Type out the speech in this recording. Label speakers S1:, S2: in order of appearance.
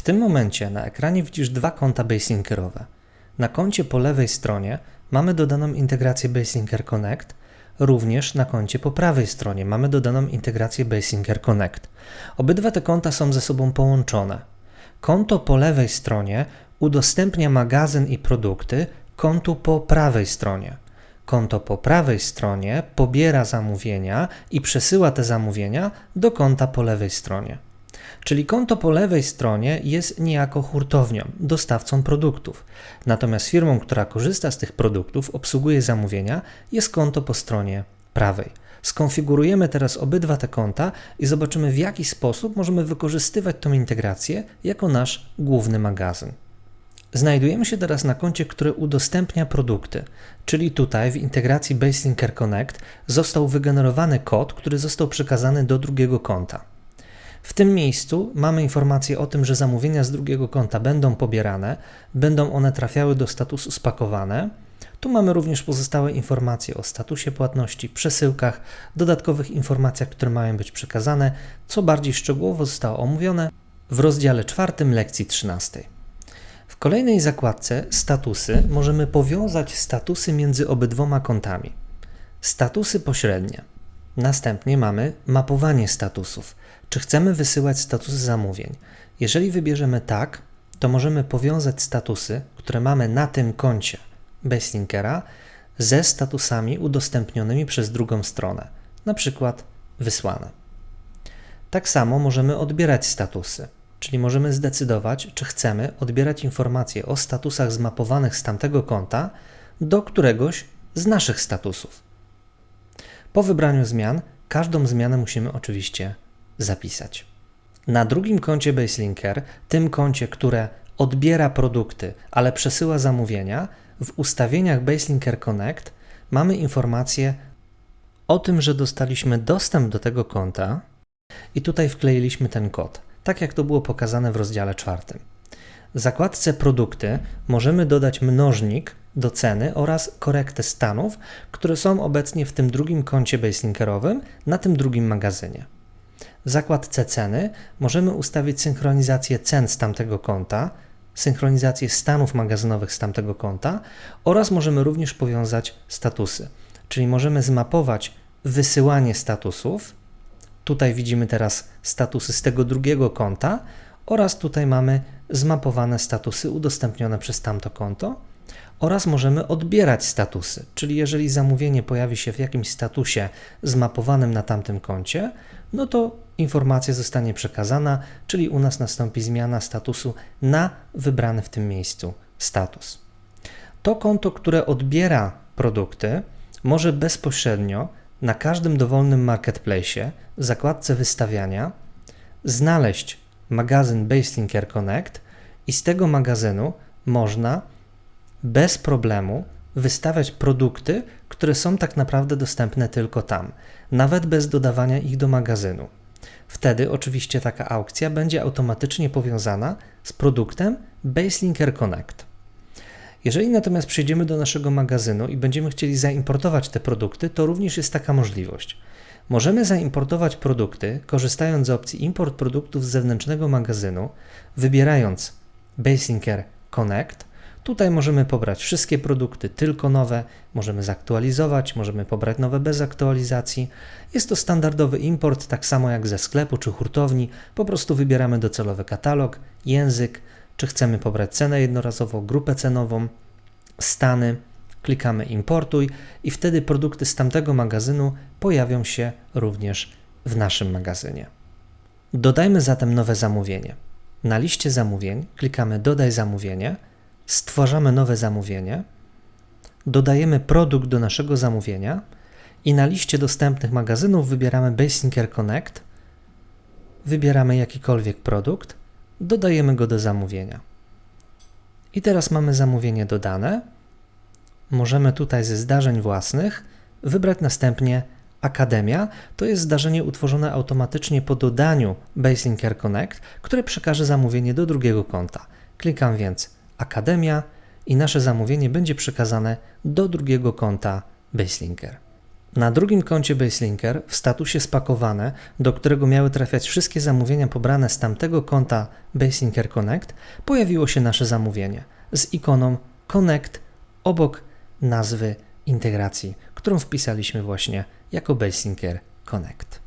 S1: W tym momencie na ekranie widzisz dwa konta Baselinkerowe. Na koncie po lewej stronie mamy dodaną integrację Baselinker Connect, również na koncie po prawej stronie mamy dodaną integrację Baselinker Connect. Obydwa te konta są ze sobą połączone. Konto po lewej stronie udostępnia magazyn i produkty kontu po prawej stronie. Konto po prawej stronie pobiera zamówienia i przesyła te zamówienia do konta po lewej stronie. Czyli konto po lewej stronie jest niejako hurtownią, dostawcą produktów. Natomiast firmą, która korzysta z tych produktów, obsługuje zamówienia, jest konto po stronie prawej. Skonfigurujemy teraz obydwa te konta i zobaczymy, w jaki sposób możemy wykorzystywać tą integrację jako nasz główny magazyn. Znajdujemy się teraz na koncie, które udostępnia produkty, czyli tutaj w integracji Baselinker Connect został wygenerowany kod, który został przekazany do drugiego konta. W tym miejscu mamy informację o tym, że zamówienia z drugiego konta będą pobierane, będą one trafiały do statusu spakowane. Tu mamy również pozostałe informacje o statusie płatności, przesyłkach, dodatkowych informacjach, które mają być przekazane, co bardziej szczegółowo zostało omówione w rozdziale czwartym lekcji 13. W kolejnej zakładce statusy możemy powiązać statusy między obydwoma kontami. Statusy pośrednie. Następnie mamy mapowanie statusów. Czy chcemy wysyłać statusy zamówień? Jeżeli wybierzemy tak, to możemy powiązać statusy, które mamy na tym koncie Baselinker'a ze statusami udostępnionymi przez drugą stronę, na przykład wysłane. Tak samo możemy odbierać statusy, czyli możemy zdecydować, czy chcemy odbierać informacje o statusach zmapowanych z tamtego konta do któregoś z naszych statusów. Po wybraniu zmian, każdą zmianę musimy oczywiście zapisać. Na drugim koncie Baselinker, tym koncie, które odbiera produkty, ale przesyła zamówienia, w ustawieniach Baselinker Connect mamy informację o tym, że dostaliśmy dostęp do tego konta i tutaj wkleiliśmy ten kod, tak jak to było pokazane w rozdziale czwartym. W zakładce produkty możemy dodać mnożnik do ceny oraz korektę stanów, które są obecnie w tym drugim koncie baselinkerowym na tym drugim magazynie. W zakładce ceny możemy ustawić synchronizację cen z tamtego konta, synchronizację stanów magazynowych z tamtego konta oraz możemy również powiązać statusy. Czyli możemy zmapować wysyłanie statusów. Tutaj widzimy teraz statusy z tego drugiego konta oraz tutaj mamy zmapowane statusy udostępnione przez tamto konto oraz możemy odbierać statusy, czyli jeżeli zamówienie pojawi się w jakimś statusie zmapowanym na tamtym koncie, no to informacja zostanie przekazana, czyli u nas nastąpi zmiana statusu na wybrany w tym miejscu status. To konto, które odbiera produkty, może bezpośrednio na każdym dowolnym marketplace w zakładce wystawiania znaleźć magazyn Baselinker Connect i z tego magazynu można bez problemu wystawiać produkty, które są tak naprawdę dostępne tylko tam, nawet bez dodawania ich do magazynu. Wtedy oczywiście taka aukcja będzie automatycznie powiązana z produktem Baselinker Connect. Jeżeli natomiast przejdziemy do naszego magazynu i będziemy chcieli zaimportować te produkty, to również jest taka możliwość. Możemy zaimportować produkty, korzystając z opcji import produktów z zewnętrznego magazynu, wybierając Baselinker Connect Tutaj możemy pobrać wszystkie produkty, tylko nowe, możemy zaktualizować, możemy pobrać nowe bez aktualizacji. Jest to standardowy import, tak samo jak ze sklepu czy hurtowni. Po prostu wybieramy docelowy katalog, język, czy chcemy pobrać cenę jednorazową, grupę cenową, stany. Klikamy importuj i wtedy produkty z tamtego magazynu pojawią się również w naszym magazynie. Dodajmy zatem nowe zamówienie. Na liście zamówień klikamy dodaj zamówienie stwarzamy nowe zamówienie, dodajemy produkt do naszego zamówienia i na liście dostępnych magazynów wybieramy Baselinker Connect, wybieramy jakikolwiek produkt, dodajemy go do zamówienia. I teraz mamy zamówienie dodane. Możemy tutaj ze zdarzeń własnych wybrać następnie Akademia. To jest zdarzenie utworzone automatycznie po dodaniu Baselinker Connect, które przekaże zamówienie do drugiego konta. Klikam więc Akademia i nasze zamówienie będzie przekazane do drugiego konta Baselinker. Na drugim koncie Baselinker w statusie spakowane, do którego miały trafiać wszystkie zamówienia pobrane z tamtego konta Baselinker Connect, pojawiło się nasze zamówienie z ikoną Connect obok nazwy integracji, którą wpisaliśmy właśnie jako Baselinker Connect.